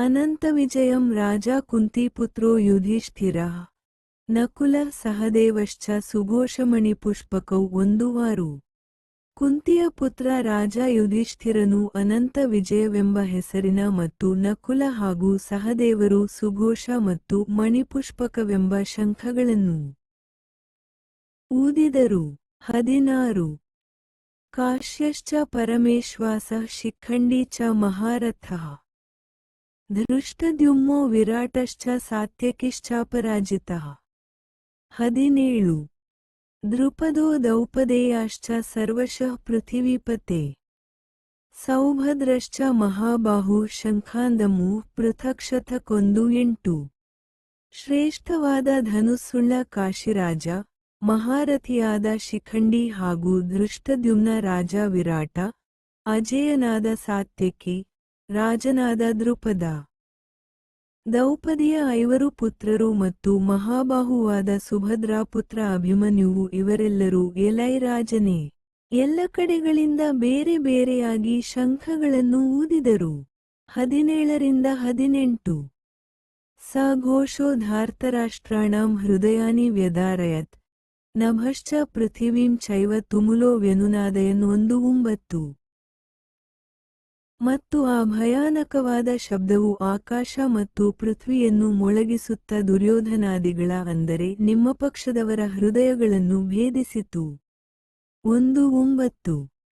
ಅನಂತವಿಜಯಂ ರಾಜ ಕುಂತಿಪುತ್ರೋ ಯುಧಿಷ್ಠಿರ. ನಕುಲ ಸಹದೇವಶ್ಚ ಸುಘೋಷಮಣಿಪುಷ್ಪಕೌ ಒಂದು ವಾರು. ಕುಂತಿಯ ಪುತ್ರ ರಾಜ ಯುಧಿಷ್ಠಿರನು ಅನಂತ ವಿಜಯವೆಂಬ ಹೆಸರಿನ ಮತ್ತು ನಕುಲ ಹಾಗೂ ಸಹದೇವರು ಸುಘೋಷ ಮತ್ತು ಮಣಿಪುಷ್ಪಕವೆಂಬ ಶಂಖಗಳನ್ನು ಊದಿದರು. ಹದಿನಾರು. ಕಾಶ್ಯಶ್ಚ ಪರಮೇಶ್ವಾಸ ಶಿಖಂಡಿ ಚ ಮಹಾರಥಃ. ಧೃಷ್ಟದ್ಯುಮ್ನೋ ವಿರಾಟಶ್ಚ ಸಾತ್ಯಕಿಶ್ಚಾಪರಾಜಿತಃ. ಹದಿನೇಳು. ದೃಪದೋ ದೌಪದೇಯಾಶ್ಚ ಸರ್ವಶಃ ಪೃಥಿವೀಪತೆ. ಸೌಭದ್ರಶ್ಚ ಮಹಾಬಾಹು ಶಂಖಾಂದಮು ಪೃಥಕ್ಷಥ ಕೊಂದು ಎಂಟು. ಶ್ರೇಷ್ಠವಾದ ಧನುಸ್ಸುಳ್ಳ ಕಾಶಿರಾಜ, ಮಹಾರಥಿಯಾದ ಶಿಖಂಡಿ ಹಾಗೂ ದೃಷ್ಟದ್ಯುಮ್ನ ರಾಜ ವಿರಾಟ, ಅಜೇಯನಾದ ಸಾತ್ಯಕಿ, ರಾಜನಾದ ದೃಪದ. ದೌಪದಿಯ ಐವರು ಪುತ್ರರು ಮತ್ತು ಮಹಾಬಾಹುವಾದ ಸುಭದ್ರ ಪುತ್ರ ಅಭಿಮನ್ಯುವು ಇವರೆಲ್ಲರೂ ಎಲೈ ರಾಜನೇ ಎಲ್ಲ ಕಡೆಗಳಿಂದ ಬೇರೆ ಬೇರೆಯಾಗಿ ಶಂಖಗಳನ್ನು ಊದಿದರು. ಹದಿನೇಳರಿಂದ ಹದಿನೆಂಟು. ಸ ಘೋಷೋ ಧಾರ್ತರಾಷ್ಟ್ರಾಣಾಂ ಹೃದಯಾನಿ ವ್ಯದಾರಯತ್ ನಭಶ್ಚ ಪೃಥಿವೀಂ ಚೈವ ತುಮುಲೋ ವ್ಯನುನಾದಯನ್ ಒಂದು ಒಂಬತ್ತು. ಮತ್ತು ಆ ಭಯಾನಕವಾದ ಶಬ್ದವು ಆಕಾಶ ಮತ್ತು ಪೃಥ್ವಿಯನ್ನು ಮೊಳಗಿಸುತ್ತ ದುರ್ಯೋಧನಾದಿಗಳ ಅಂದರೆ ನಿಮ್ಮ ಪಕ್ಷದವರ ಹೃದಯಗಳನ್ನು ಭೇದಿಸಿತು. ಒಂದು ಒಂಬತ್ತು